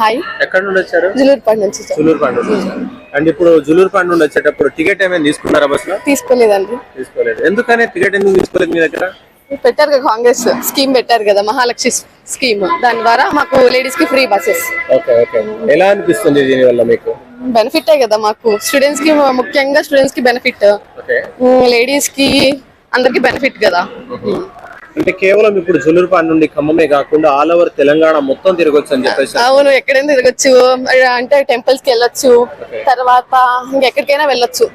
Hi. ఎక్కడ నుండి వచ్చారు? జులూరుపాడు నుంచి. జులూరుపాడు వచ్చారు అండ్ ఇప్పుడు జులూరుపాడు నుండి వచ్చేటప్పుడు టికెట్ ఏమైనా తీసుకున్నారా బస్లో తీసుకోలేదండి. తీసుకోలేదు. ఎందుకనే టికెట్ ఎందుకు తీసుకోలేదు మీ దగ్గర? పెట్టారు కదా కాంగ్రెస్ స్కీమ్ పెట్టారు కదా మహాలక్ష్మి స్కీమ్. దాని ద్వారా మాకు లేడీస్కి ఫ్రీ బస్సెస్. Okay okay. ఎలా అనిపిస్తుంది దీని వల్ల మీకు? బెనిఫిట్ కదా మాకు. స్టూడెంట్స్కి ముఖ్యంగా స్టూడెంట్స్కి బెనిఫిట్ లేడీస్కి అందరికి బెనిఫిట్ కదా. అంటే కేవలం ఇప్పుడు జులూరుపాడు నుండి ఖమ్మమే కాకుండా ఆల్ ఓవర్ తెలంగాణ మొత్తం తిరగొచ్చు అని చెప్పేసి అవును ఎక్కడైనా తిరగచ్చు. అంటే టెంపుల్స్కి వెళ్ళొచ్చు. తర్వాత ఇంకెక్కడికైనా వెళ్ళొచ్చు.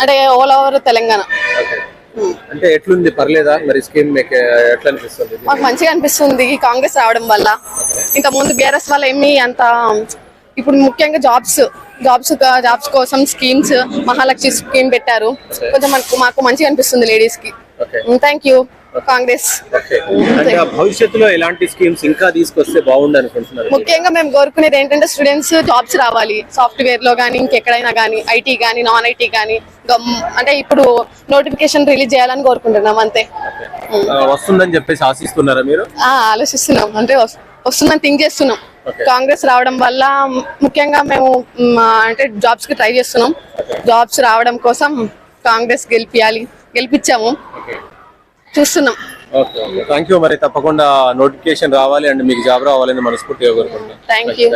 అంటే ఆల్ ఓవర్ తెలంగాణ. ఓకే అంటే ఎట్లుంది? పర్లేదా? మరి స్కీమ్ మీకు ఎట్లా అనిపిస్తుంది? మాకు మంచిగా అనిపిస్తుంది కాంగ్రెస్ రావడం వల్ల. ఇంత ముందు బీఆర్ఎస్ వల్ల ఏమి అంత ఇప్పుడు ముఖ్యంగా జాబ్స్ జాబ్స్ జాబ్స్ కోసం స్కీమ్స్ మహాలక్ష్మి స్కీమ్ పెట్టారు. కొంచెం మనకు మాకు మంచిగా అనిపిస్తుంది లేడీస్కి. Thank you Congress. భవిష్యత్తులో ఎలాంటి స్కీమ్స్ ఇంకా తీసుకొస్తే అనుకుంటున్నారు ముఖ్యంగా మేము కోరుకునేది ఏంటంటే స్టూడెంట్స్ జాబ్స్ రావాలి. సాఫ్ట్వేర్లో కానీ ఇంకెక్కడైనా కానీ ఐటీ కానీ నాన్ ఐటీ కానీ అంటే ఇప్పుడు నోటిఫికేషన్ రిలీజ్ చేయాలని కోరుకుంటున్నాం అంతే. వస్తుందని చెప్పేసి ఆశిస్తున్నారా మీరు? ఆలోచిస్తున్నాం. అంటే వస్- వస్తుందని థింక్ చేస్తున్నాం. కాంగ్రెస్ రావడం వల్ల ముఖ్యంగా మేము అంటే జాబ్స్కి ట్రై చేస్తున్నాం. జాబ్స్ రావడం కోసం కాంగ్రెస్ గెలిపియాలి. గెలిపించాము చూస్తున్నాం. ఓకే థ్యాంక్ యూ మరి. తప్పకుండా నోటిఫికేషన్ రావాలి అండ్ మీకు జాబ్ రావాలని మనస్ఫూర్తిగా కోరుకుంటున్నాను థ్యాంక్ యూ.